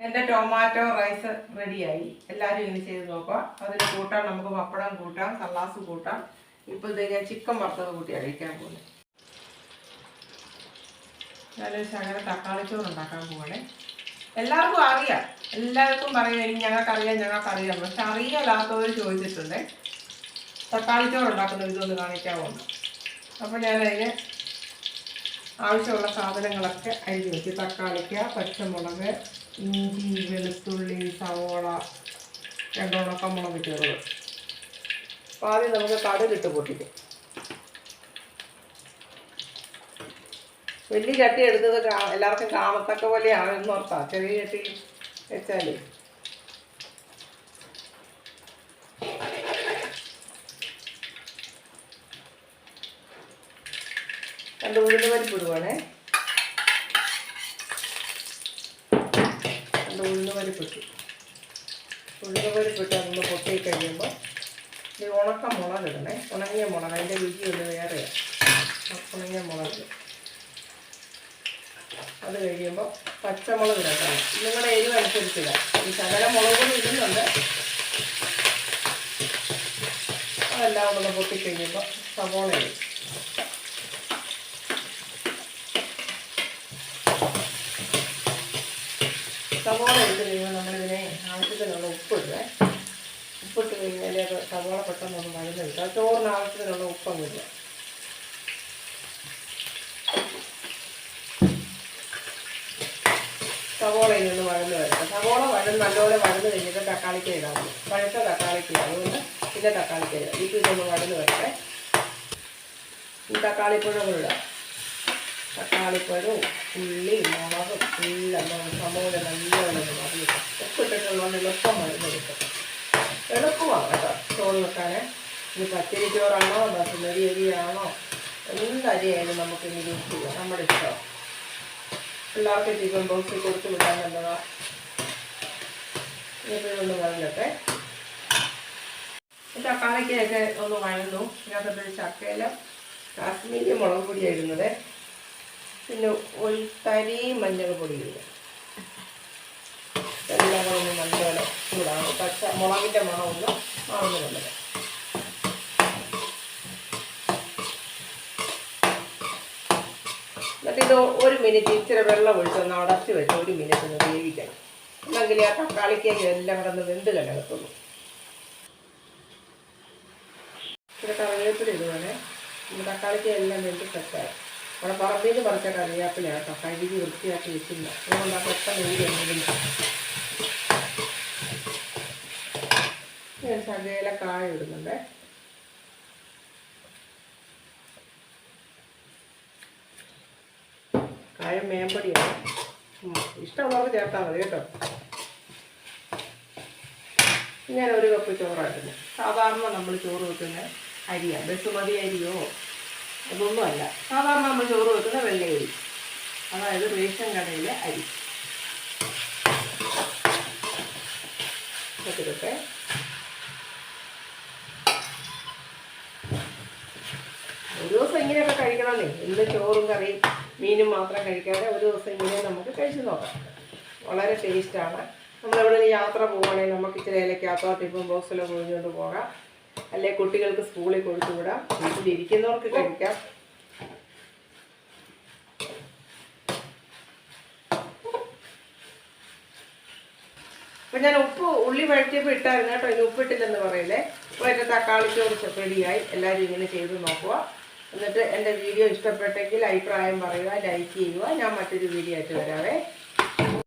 എന്റെ tomato rice റെഡിയായി. എല്ലാവരും ഇങ്ങനെ ചെയ്ത് നോക്കുക. അതിന് കൂട്ടാൻ നമുക്ക് പപ്പടം കൂട്ടാം സല്ലാസ് കൂട്ടാം. ഇപ്പോൾ ഇത് ഞാൻ ചിക്കൻ വറുത്തത് കൂട്ടി അഴിക്കാൻ പോകുന്നു ഞാനൊരു ശകല തക്കാളിച്ചോറ് ഉണ്ടാക്കാൻ പോകണേ എല്ലാവർക്കും അറിയാം. എല്ലാവർക്കും പറയും "എനിക്ക് ഞങ്ങൾക്കറിയാം ഞങ്ങൾക്കറിയാം പക്ഷെ അറിയാലാത്തവർ ചോദിച്ചിട്ടുണ്ടേ. തക്കാളിച്ചോറ് ഉണ്ടാക്കുന്ന ഇതൊന്ന് കാണിക്കാമോ അപ്പോൾ ഞാനതിന് ആവശ്യമുള്ള സാധനങ്ങളൊക്കെ അരിഞ്ഞ് വെച്ച് തക്കാളിക്ക പച്ചമുളക് ഇഞ്ചി വെളുത്തുള്ളി സവോള രണ്ടുണക്കം മുളക് ചേർത്ത് അപ്പോൾ ആദ്യം നമുക്ക് കടുകിട്ട് പൊട്ടിക്കും. വലിയ ചട്ടി എടുത്തത് എല്ലാവർക്കും കാണത്തക്ക പോലെ ആണെന്ന് ഓർത്താ. ചെറിയ ചട്ടി വെച്ചാൽ രണ്ട് ഉഴുന്ന് പരിപ്പ് ഇടുവാണേ രണ്ട് ഉഴുന്ന് പരിപ്പ് ഇട്ടു ഉഴുന്ന് പരിപ്പ് ഇട്ട് അതൊന്ന് പൊട്ടി കഴിയുമ്പോൾ ഇത് ഉണക്ക മുളക് ഇടണേ ഉണങ്ങിയ മുളക് അതിന്റെ രുചി ഒന്ന് വേറെയാണ് ഉണങ്ങിയ മുളക്. അത് കഴിയുമ്പോൾ പച്ചമുളക് ഇടണം നിങ്ങളുടെ എരിവ് അനുസരിച്ചില്ല ഈ ശകല മുളക് ഇടുന്നുണ്ട്. അതെല്ലാം ഒന്ന് പൊട്ടിക്കഴിയുമ്പോൾ സവോള ഇടും. സവോള ഇട്ട് കഴിയുമ്പോൾ നമ്മളിതിനെ ആവശ്യത്തിനുള്ള ഉപ്പിടുക ഉപ്പിട്ട് കഴിഞ്ഞാൽ അത് സവോള പെട്ടെന്ന് ഒന്ന് മരുന്ന് കിട്ടുക ചോറിന് ആവശ്യത്തിനുള്ള ഉപ്പം കിട്ടുക സവോളയിൽ നിന്ന് വഴന്ന് വരട്ടെ. സവോള വഴന്ന് നല്ലപോലെ വഴന്ന് കഴിഞ്ഞിട്ട് തക്കാളിക്ക് ഇടാം. പഴുത്ത തക്കാളിക്ക് അതുകൊണ്ട് പിന്നെ തക്കാളിക്ക് ഇടാം. ഇപ്പോൾ ഇതൊന്ന് വഴന്ന് വരട്ടെ. ഈ തക്കാളിപ്പുഴ ഇടാം. തക്കാളിപ്പഴവും ഉള്ളി മുളകും എല്ലാം സമൂലം നല്ലപോലെ ഉപ്പ് ഇട്ടിട്ടുള്ളതുകൊണ്ട് എളുപ്പം മരുന്ന് കിട്ടും എളുപ്പമാണ് കേട്ടോ. ചോറ് വെക്കാൻ ഇനി പച്ചരി ചോറാണോ ബസുമതി അരിയാണോ എന്ത് അരിയായാലും നമുക്ക് ഇനി യൂസ് ചെയ്യാം. നമ്മുടെ ഇഷ്ടം. പിള്ളേർക്ക് ചിക്കൻ ബോക്സിൽ കൊടുത്ത് വിടാൻ നല്ലതാ. ഇനിയിപ്പോൾ ഇതൊന്ന് ഈ തക്കാളിക്കൊക്കെ ഒന്ന് വഴന്നു ഇതിനകത്തൊരു ചക്കയിലും കാശ്മീരി മുളക് പൊടിയാണ് പിന്നെ ഒരു തരി മഞ്ഞൾ പൊടി ഇടുക എല്ലാം കൂടെ ഒന്ന് മഞ്ഞൾ ചൂടാണ് പച്ച മുളകിന്റെ മണം ഒന്ന് നല്ലത് എന്നിട്ട് ഇത് ഒരു മിനിറ്റ് ഇച്ചിരി വെള്ളം ഒഴിച്ച് ഒന്ന് അടച്ച് വെച്ച് ഒരു മിനിറ്റ് ഒന്ന് വേവിക്കണം. എന്നെങ്കിൽ ആ തക്കാളിക്കേക്ക് എല്ലാം കൂടെ ഒന്ന് വെന്ത് കിടക്കത്തുള്ളൂ. ഇച്ചിരി കറിവേപ്പില ഈ തക്കാളിക്ക് എല്ലാം വെന്ത് സെറ്റായി അവിടെ പറമ്പിൽ നിന്ന് കറിവേപ്പില കേട്ടോ. കഴുകി വൃത്തിയാക്കി വെച്ചില്ല അതുകൊണ്ട് ആ പെട്ടെന്ന് എങ്കിലും ഞാൻ സകേല കായ ഇടുന്നുണ്ടേ. കായ മേമ്പടിയാണ്. ഇഷ്ടമുള്ളവർക്ക് ചേർത്താൽ മതി കേട്ടോ. ഞാൻ ഒരു കപ്പ് ചോറായിരുന്നു സാധാരണ നമ്മൾ ചോറ് വെക്കുന്ന അരിയാണ് ബസുമതി അരിയോ? അതൊന്നും അല്ല സാധാരണ നമ്മൾ ചോറ് വെക്കുന്ന വെള്ളയരി. അതായത് റേഷൻ കടയിലെ അരി. വെച്ചിട്ടെ ഒരു ദിവസം ഇങ്ങനെയൊക്കെ കഴിക്കണമെന്നേ. ഇന്ന് ചോറും കറിയും മീനും മാത്രം കഴിക്കാതെ ഒരു ദിവസം ഇങ്ങനെ നമുക്ക് കഴിച്ചു നോക്കാം. വളരെ ടേസ്റ്റാണ് നമ്മളെവിടെ യാത്ര പോവുകയാണെങ്കിൽ നമുക്ക് ഇച്ചിരി ഇലക്കകത്തോ ടിഫിൻ ബോക്സിലോ കൊഴിഞ്ഞുകൊണ്ട് പോകാം. അല്ലെ കുട്ടികൾക്ക് സ്കൂളിൽ കൊടുത്തു വിടാം വീട്ടിലിരിക്കുന്നവർക്ക് കഴിക്കാം. അപ്പം ഞാൻ ഉപ്പ് ഉള്ളി വഴറ്റിയപ്പോൾ ഇട്ടായിരുന്നു കേട്ടോ. ഇനി ഉപ്പിട്ടില്ലെന്ന് പറയില്ലേ. അപ്പോൾ എന്റെ തക്കാളി ചോറ് റെഡിയായി. എല്ലാരും ഇങ്ങനെ ചെയ്ത് നോക്കുക. എന്നിട്ട് എന്റെ വീഡിയോ ഇഷ്ടപ്പെട്ടെങ്കിൽ അഭിപ്രായം പറയുക ലൈക്ക് ചെയ്യുക. ഞാൻ മറ്റൊരു വീഡിയോ ആയിട്ട് വരാവേ.